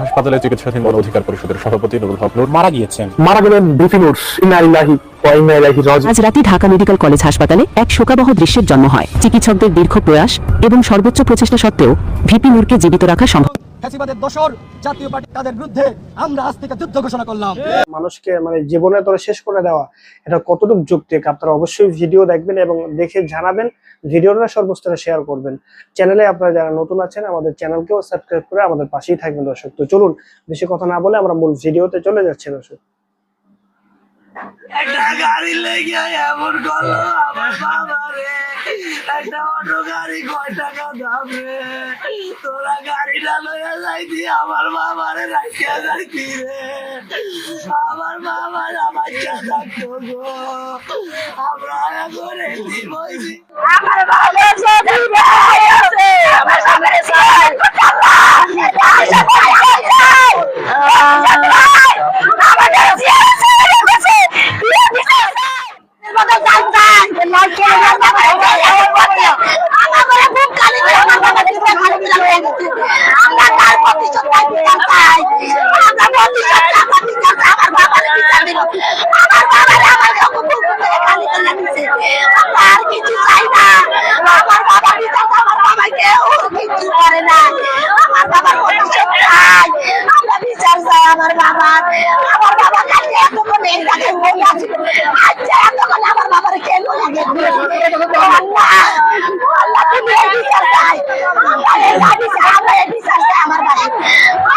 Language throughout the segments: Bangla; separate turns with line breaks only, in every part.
হাসপাতালে চিকিৎসাধীন গণ অধিকার পরিষদের সভাপতি নুরুল হক নূর
মারা গিয়েছেন।
মারা গেলেন বিপিন উর্স ইন্না ইল্লাহি ওয়া ইন্না ইলাইহি রাজিউন।
আজ রাতে ঢাকা মেডিকেল কলেজ হাসপাতালে এক শোকাবহ দৃশ্যের জন্ম হয়। চিকিৎসকদের দীর্ঘ প্রয়াস এবং সর্বোচ্চ প্রচেষ্টা সত্ত্বেও ভিপি নূরকে জীবিত রাখা সম্ভব।
ফ্যাসিবাদের দোসর জাতীয় পার্টি তাদের বিরুদ্ধে আমরা আজ থেকে যুদ্ধ ঘোষণা করলাম।
মানুষকে মানে জীবনে তোরা শেষ করে দেওয়া এটা কতটুকু যুক্তিক আপনারা অবশ্যই ভিডিও দেখবেন এবং দেখে জানাবেন ভিডিওটা সর্বস্তরে শেয়ার করবেন। চ্যানেলে আপনারা যারা নতুন আছেন আমাদের চ্যানেলকেও সাবস্ক্রাইব করে আমাদের পাশেই থাকবেন দর্শক। তো চলুন বেশি কথা না বলে আমরা মূল ভিডিওতে চলে যাচ্ছি দর্শক।
একটা গাড়ি লেগে এমন করল আমার বাবা রে। একটা অটো গাড়ি কয় টাকা দাম রে? তোরা গাড়িটা লইয়া যাইতি আমার বাবারে রাখিয়া যাইতি রে। আমার বাবা আমার থাকতো গো। আমরা এখন এমনি বইছি
আমার ভালো ছবি ভাই আছে আমার সামনে সাই আমাদের জিয়ার ছেড়ে গেছে মতো জানতাম লাইকে আমার খুব কালি আমার বাবা দিতে খালি দিলাম আমরা কার প্রতিশোধ নিতে চাই আমরা প্রতিশোধ টাকা দিতে চাই আমার বাবার বিচার দিল আমার বাবার আমার যখন বুক থেকে খালি করে দিচ্ছে আমরা আর কিছু আমার বাবা আমার বাবা কাছে এতক্ষণ এই আছে আচ্ছা এতক্ষণ আমার বাবার কেন লাগে আল্লাহ আল্লাহ তুমি এই বিচার চাই আমরা এই বিচার আমরা এই বিচার চাই আমার বাবা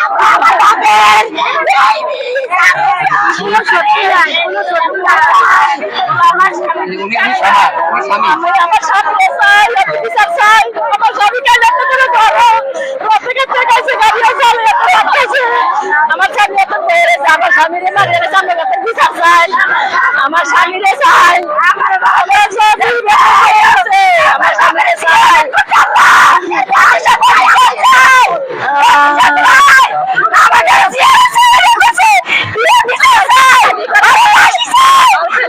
আমরা আমার বাবার এই বিচার কোনো সত্যি নাই কোনো সত্যি নাই আমার আমি আমার স্বামী চাই আমি বিচার চাই আমার স্বামীকে এত করে ধরো থেকে এসে গাড়ি চলে এত রাখতেছে আমার স্বামী এত বেড়েছে আমার স্বামীর মারে সামনে কাছে বিচার চাই আমার স্বামীরে চাই আমার স্বামী ভাই আছে আমার স্বামীরে চাই আমাদের জিয়ার ছেড়ে গেছে বিচার চাই আমার ফাঁসি চাই আমার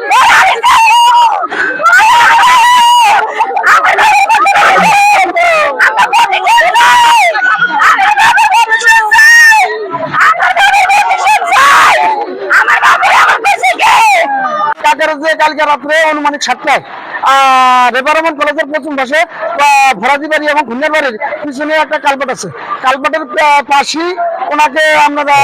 কালকে রাত্রে অনুমানিক সাতটায় রেবারমন কলেজের প্রথম পাশে ভরাজি বাড়ি এবং ঘুন্নের বাড়ির পিছনে একটা কালপাট আছে। কালপাটের পাশেই ওনাকে আমরা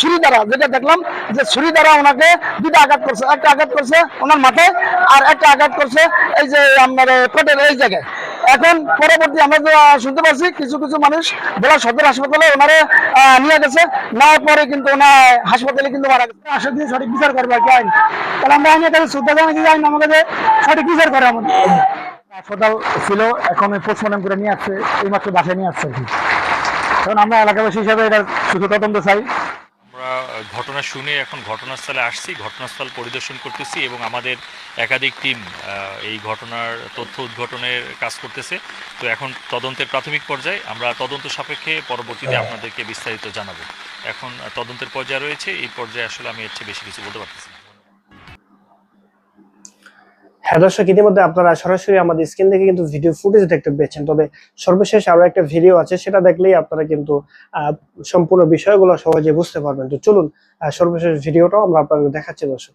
ছুরি দ্বারা যেটা দেখলাম যে ছুরি দ্বারা ওনাকে দুটা আঘাত করছে। একটা আঘাত করছে ওনার মাথায় আর একটা আঘাত করছে এই যে আপনার পেটের এই জায়গায়। এখন পরবর্তী আমরা শুনতে পাচ্ছি কিছু কিছু মানুষ ভোলা সদর হাসপাতালে ওনারে নিয়ে গেছে। নেওয়ার পরে কিন্তু ওনার হাসপাতালে কিন্তু মারা গেছে। আসলে দিয়ে সঠিক বিচার করবে আর কি আইন। তাহলে আমরা আইনের কাছে শ্রদ্ধা জানাই যে আইন আমাকে যে সঠিক বিচার করে আমাদের হাসপাতাল ছিল এখন পোস্টমর্টম করে নিয়ে আসছে এই মাত্র বাসায় নিয়ে আসছে আর কি। কারণ আমরা এলাকাবাসী হিসাবে এটা শুধু তদন্ত চাই।
ঘটনা শুনে এখন ঘটনাস্থলে আসছি ঘটনাস্থল পরিদর্শন করতেছি এবং আমাদের একাধিক টিম এই ঘটনার তথ্য উদ্ঘাটনের কাজ করতেছে। তো এখন তদন্তের প্রাথমিক পর্যায়ে আমরা তদন্ত সাপেক্ষে পরবর্তীতে আপনাদেরকে বিস্তারিত জানাব। এখন তদন্তের পর্যায়ে রয়েছে এই পর্যায়ে আসলে আমি এর চেয়ে বেশি কিছু বলতে পারতেছি না।
হ্যাঁ দর্শক, ইতিমধ্যে আপনারা সরাসরি আমাদের স্ক্রিন থেকে কিন্তু ভিডিও ফুটেজ দেখতে পেয়েছেন। তবে সর্বশেষ আরও একটা ভিডিও আছে, সেটা দেখলেই আপনারা কিন্তু সম্পূর্ণ বিষয়গুলো সহজে বুঝতে পারবেন। তো চলুন সর্বশেষ ভিডিওটাও আমরা আপনাদের দেখাচ্ছি, দর্শক।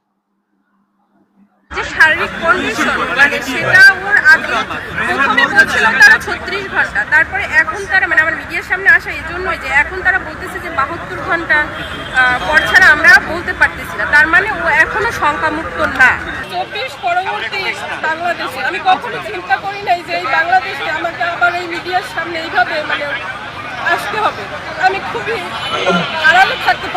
শারীরিক কন্ডিশন মানে সেটা আগে প্রথমে বলছিল তারা ছত্রিশ ঘণ্টা, তারপরে এখন তারা মানে আমার মিডিয়ার সামনে আসা এই জন্যই যে এখন তারা বলতেছে যে বাহাত্তর ঘণ্টা পর ছাড়া আমরা বলতে পারতেছি না। তার মানে ও এখনও শঙ্কামুক্ত না। চব্বিশ পরবর্তী বাংলাদেশে, আমি কখনো চিন্তা করি নাই যে এই বাংলাদেশে আমাকে আবার এই মিডিয়ার সামনে এইভাবে মানে আসতে হবে। আমি খুবই থাকতে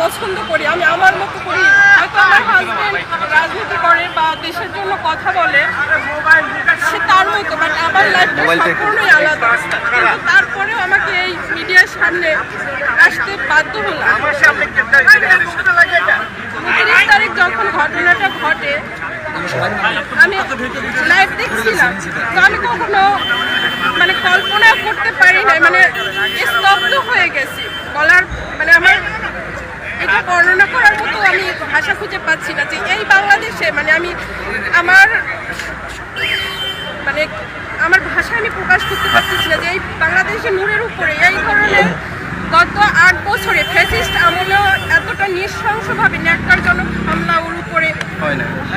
পছন্দ করি আমি আমার মতো করি। হয়তো আমার হাজবেন্ড রাজনীতি করে বা দেশের জন্য কথা বলে সে তার মতো বাট আমার লাইফটা সম্পূর্ণই আলাদা। কিন্তু তারপরেও আমাকে এই মিডিয়ার সামনে আসতে বাধ্য হলাম। উনত্রিশ তারিখ যখন ঘটনাটা ঘটে আমি লাইভ দেখছিলাম। তো আমি কখনো মানে কল্পনা করতে পারি নাই মানে স্তব্ধ হয়ে গেছি। বলার মানে এটা বর্ণনা করার মতো আমি ভাষা খুঁজে পাচ্ছি না যে এই বাংলাদেশে মানে আমি আমার মানে আমার ভাষা আমি প্রকাশ করতে পারতেছি না যে এই বাংলাদেশে নূরের উপরে এই ধরনের গত আট বছরে ফ্যাসিস্ট আমলেও এতটা নৃশংসভাবে ন্যাক্কারজনক হামলা ওর উপরে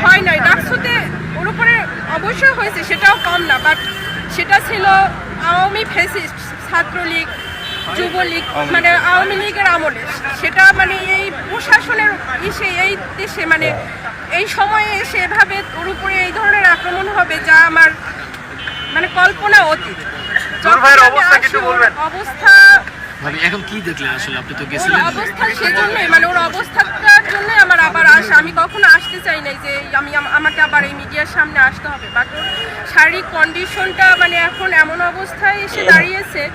হয় নাই। ডাকসুতে ওর উপরে অবশ্যই হয়েছে সেটাও কম না বাট সেটা ছিল আওয়ামী ফ্যাসিস্ট ছাত্রলীগ যুবলীগ মানে আওয়ামী লীগের আমলে। সেটা মানে এই প্রশাসনের ইসে এই দেশে মানে এই সময়ে এসে এভাবে ওর উপরে এই ধরনের আক্রমণ হবে যা আমার মানে কল্পনা অতীত। অবস্থা
মানে এখন কি দেখলেন আসলে? আপনি তো গেছিলেন।
অবস্থা সেজন্যই মানে ওর অবস্থাটার জন্যই আমার আবার আসা আমি কখনো আসতে চাই নাই যে আমি আমাকে আবার এই মিডিয়ার সামনে আসতে হবে। বাট শারীরিক কন্ডিশনটা মানে এখন এমন অবস্থায় এসে দাঁড়িয়েছে আহ,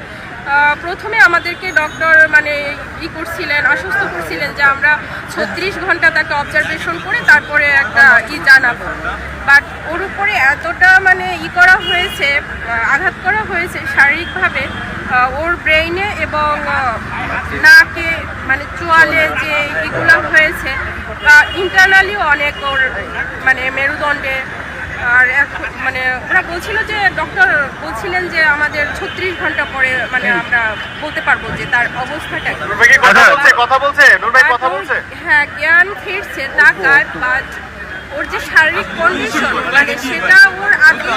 প্রথমে আমাদেরকে ডক্টর মানে ই করছিলেন, আশ্বস্ত করছিলেন যে আমরা ছত্রিশ ঘণ্টা তাকে অবজারভেশন করে তারপরে একটা ই জানাব। বাট ওর উপরে এতটা মানে ই করা হয়েছে আঘাত করা হয়েছে শারীরিকভাবে ওর ব্রেইনে এবং নাকে মানে চোয়ালে যে ইগুলো হয়েছে ইন্টারনালিও অনেক ওর মানে মেরুদণ্ডে আর এখন মানে ওরা বলছিল যে ডক্টর বলছিলেন যে আমাদের ছত্রিশ ঘণ্টা পরে মানে আমরা বলতে পারব যে তার অবস্থাটা
কথা বলছে? কথা বলছে?
হ্যাঁ জ্ঞান ফিরছে তাকার বাট ওর যে শারীরিক কন্ডিশন মানে সেটা ওর আগে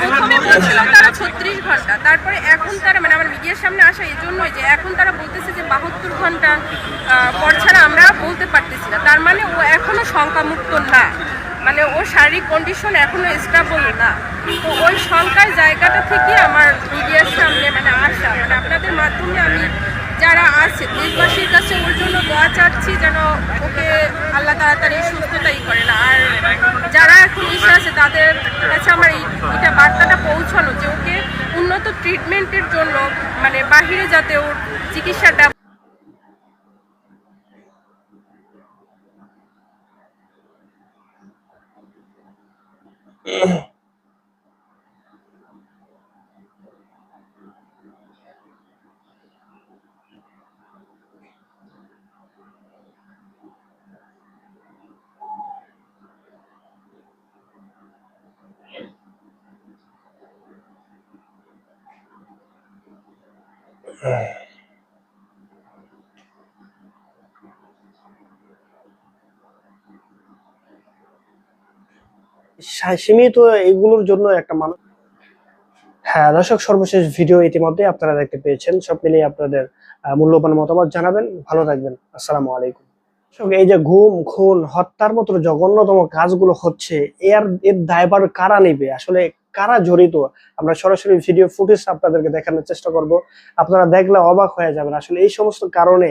প্রথমে বলছিল তারা ছত্রিশ ঘণ্টা তারপরে এখন তারা মানে আমার মিডিয়ার সামনে আসা এই জন্যই যে এখন তারা বলতেছে যে বাহাত্তর ঘণ্টা পর ছাড়া আমরা বলতে পারতেছি না। তার মানে ও এখনও শঙ্কামুক্ত না। মানে ওর শারীরিক কন্ডিশন এখনও স্টেবল না। তো ওই শঙ্কার জায়গাটা থেকে আমার মিডিয়ার সামনে মানে আসা। মানে আপনাদের মাধ্যমে আমি যারা আছে, দেশবাসীর কাছে ওর জন্য দোয়া চাচ্ছি যেন ওকে আল্লাহ তাড়াতাড়ি সুস্থতাই করে না। আর যারা এখন এসে আছে, তাদের কাছে আমার এটা বার্তাটা পৌঁছানো যে ওকে উন্নত ট্রিটমেন্টের জন্য মানে বাহিরে যাতে ওর চিকিৎসাটা
সা- সীমিত এগুলোর জন্য একটা মানুষ হ্যাঁ দর্শক, সর্বশেষ ভিডিও ইতিমধ্যে আপনারা দেখতে পেয়েছেন। সব মিলিয়ে আপনাদের মূল্যবান মতামত জানাবেন। ভালো থাকবেন। আসসালামু আলাইকুম। এই যে ঘুম, খুন, হত্যার মতো জঘন্যতম কাজগুলো হচ্ছে এর এর দায়বার কারা নেবে? আসলে কারা জড়িত? আমরা সরাসরি ভিডিও ফুটেজ আপনাদেরকে দেখানোর চেষ্টা করব। আপনারা দেখলে অবাক হয়ে যাবেন। আসলে এই সমস্ত কারণে